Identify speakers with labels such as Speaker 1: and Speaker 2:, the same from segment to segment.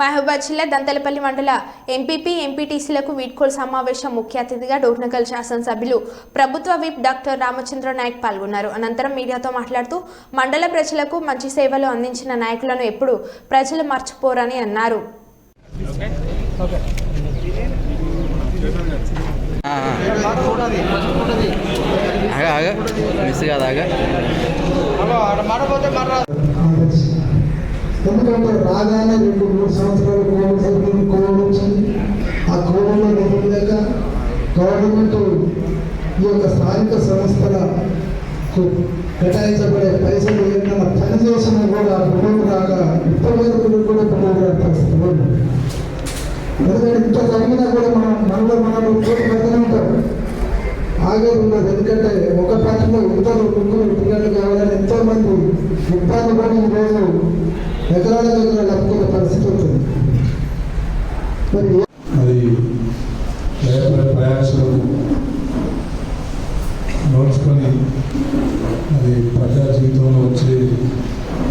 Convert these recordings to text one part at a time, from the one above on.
Speaker 1: మహబూబాద్ జిల్లా దంతలపల్లి మండల ఎంపీపీ ఎంపీటీసీలకు వీడ్కోలు సమావేశం ముఖ్య అతిథిగా డోర్నకల్ శాసనసభ్యులు ప్రభుత్వ విప్ డాక్టర్ రామచంద్ర నాయక్ పాల్గొన్నారు. అనంతరం మీడియాతో మాట్లాడుతూ మండల ప్రజలకు మంచి సేవలు అందించిన నాయకులను ఎప్పుడు ప్రజలు మర్చిపోరని అన్నారు.
Speaker 2: మిస్.
Speaker 3: ఎందుకంటే రాగానే రెండు సంస్థలకు కేటాయించబడే పైసలు ఏమైనా పని చేసినా కూడా బిల్లులు రాక ఇప్పటివరకు కూడా ప్రభుత్వం రాని ఎందుకంటే ఇంత జరిగినా కూడా మనం మనలో మనం పోటీ పెడుతూనే ఉంటాం. ఆగేది ఉన్నది ఎందుకంటే ఒక పనిలో ఇద్దరు ముగ్గురు పిల్లలు కావాలని ఎంతో మంది ఇబ్బంది పడి ఈరోజు ఎకరాల దగ్గర నమ్ముకునే పరిస్థితి ఉంటుంది. మరి
Speaker 4: అది ప్రజా జీవితంలో వచ్చే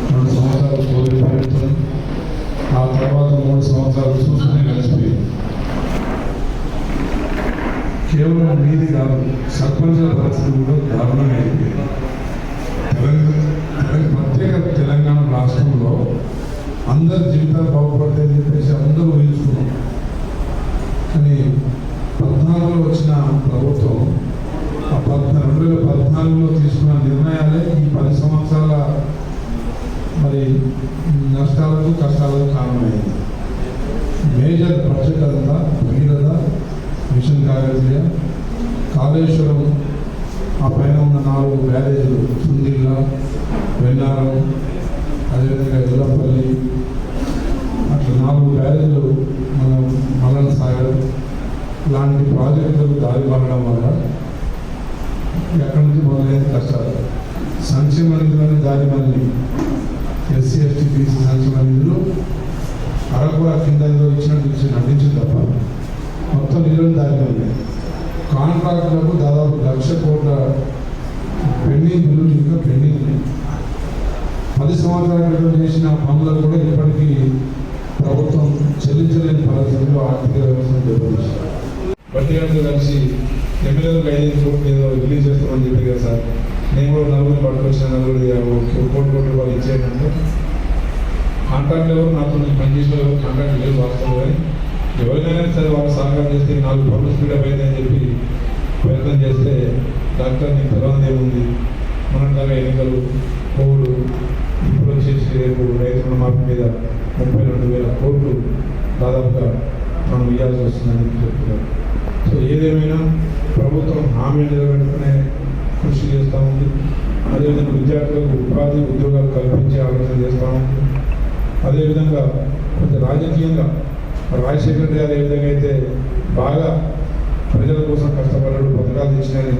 Speaker 4: రెండు సంవత్సరాలు కోరి పెడుతుంది ఆ తర్వాత మూడు సంవత్సరాలు చూస్తూనే కలిసిపోయింది. కేవలం మీది కాదు సర్పంచుల పరిస్థితి కూడా దారుణం అయిపోయింది. తెలంగాణ- ప్రత్యేక తెలంగాణ రాష్ట్రంలో అందరి జీవితాలు బాగుపడతాయని చెప్పేసి అందరూ ఊహించుకున్నాం కానీ పద్నాలుగులో వచ్చిన ప్రభుత్వం ఆ పద్నా రెండు వేల పద్నాలుగులో తీసుకున్న నిర్ణయాలే ఈ పది సంవత్సరాల మరి నష్టాలకు కష్టాలకు కారణమైంది మేజర్ బడ్జెట్ అంతా మిషన్ కాగజ్య కాళేశ్వరం ఆ పైన ఉన్న నాలుగు బ్యారేజీలు సుందిల్ల వెన్నారం అదేవిధంగా ఎల్లపల్లి. అట్లా నాలుగు బ్యారేజీలు మన మల్లన సాగర్. లాంటి ప్రాజెక్టులకు దారి పడడం వల్ల ఎక్కడి నుంచి మొదలైన కష్టాలు. సంక్షేమ నిధులను దారి మళ్ళీ. ఎస్సీ ఎస్టీ బీసీ సంక్షేమ నిధులు అరకుర కింద ఏదో ఇచ్చినట్టు చూసి నటించింది తప్ప మొత్తం నిధులు దారి మళ్ళీ కాంట్రాక్టులకు దాదాపు లక్ష కోట్ల పెండింగ్ బిల్లులు ఇంకా పెండింగ్ ఉన్నాయి పది సంవత్సరాల క్రితం చేసిన పనులకు కూడా ఇప్పటికీ ప్రభుత్వం చెల్లించలేని పరిస్థితుల్లో ఆర్థిక వ్యవస్థను దెబ్బతీశారు బట్టి కలిసి ఎమ్మెల్యేలకు ఐదు కోట్లు ఏదో రిలీజ్ చేస్తామని చెప్పి కదా సార్. నేను కూడా నలుగురు పట్టుకొచ్చిన నలుగురు కోటి కోట్లు వాళ్ళు ఇచ్చేటంటే కాంట్రాక్ట్ ఎవరు? నాతో నేను పనిచేసిన ఎవరు కాంట్రాక్ట్ లేదు వాస్తవం కానీ. ఎవరినైనా సరే వాళ్ళు సహకారం చేస్తే నాలుగు పనులు స్పీడప్ అయిందని చెప్పి ప్రయత్నం చేస్తే డాక్టర్ నీకు తెలవనిది ఏముంది? మనట్లాగా ఎన్నికలు కోవిడ్ ఇప్పుడు వచ్చేసి రేపు రైతు రుణమాఫీ మీద ముప్పై రెండు వేల కోట్లు దాదాపుగా మనం ఇవ్వాల్సి వస్తుందని చెప్తున్నారు. సో ఏదేమైనా ప్రభుత్వం హామీ నిలబెట్టుకునే కృషి చేస్తూ ఉంది. అదేవిధంగా విద్యార్థులకు ఉపాధి ఉద్యోగం కల్పించే ఆలోచన చేస్తూ ఉంది అదేవిధంగా కొంచెం రాజకీయంగా రాజశేఖర గారు ఏ విధంగా అయితే బాగా ప్రజల కోసం కష్టపడ్డాడు పథకాలు తెచ్చినాయని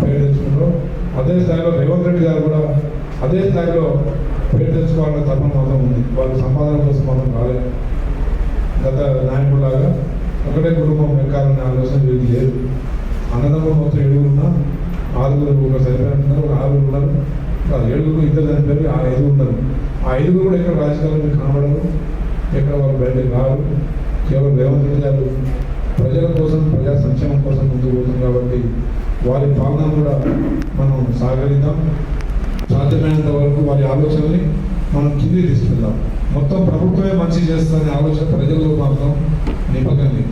Speaker 4: పేరు తెచ్చుకున్నారో అదే స్థాయిలో రేవంత్ రెడ్డి గారు కూడా అదే స్థాయిలో పేరు తెచ్చుకోవాలనే తపన మాత్రం ఉంది. వాళ్ళ సంపాదన కోసం మాత్రం కాలేదు గత నాయకులాగా ఒకటే కుటుంబం ఎక్కాలనే ఆలోచన వీరికి లేదు. అన్నదమ్ములు మొత్తం ఏడుగురున్నా ఆరుగురు ఒక సరిపోయినట్టున్నారు ఒక ఆరుగురు ఉన్నారు. కాదు ఏడుగురు ఇద్దరు చనిపోయి ఆ ఐదుగురు ఉన్నారు. ఆ ఐదుగురు కూడా ఎక్కడ రాజకీయాల్లో మీకు కనబడరు? ఎక్కడ వాళ్ళు బయటకు రారు కేవలం రేవంత్ రెడ్డి గారు ప్రజల కోసం ప్రజా సంక్షేమం కోసం ముందుకు పోతుంది కాబట్టి వారి పాలన కూడా మనం సాగరిద్దాం సాధ్యమైనంత వరకు వారి ఆలోచనని మనం కింది తీసుకెళ్దాం. మొత్తం ప్రభుత్వమే మంచి చేస్తుందనే ఆలోచన ప్రజల్లో మాత్రం నింపకండి.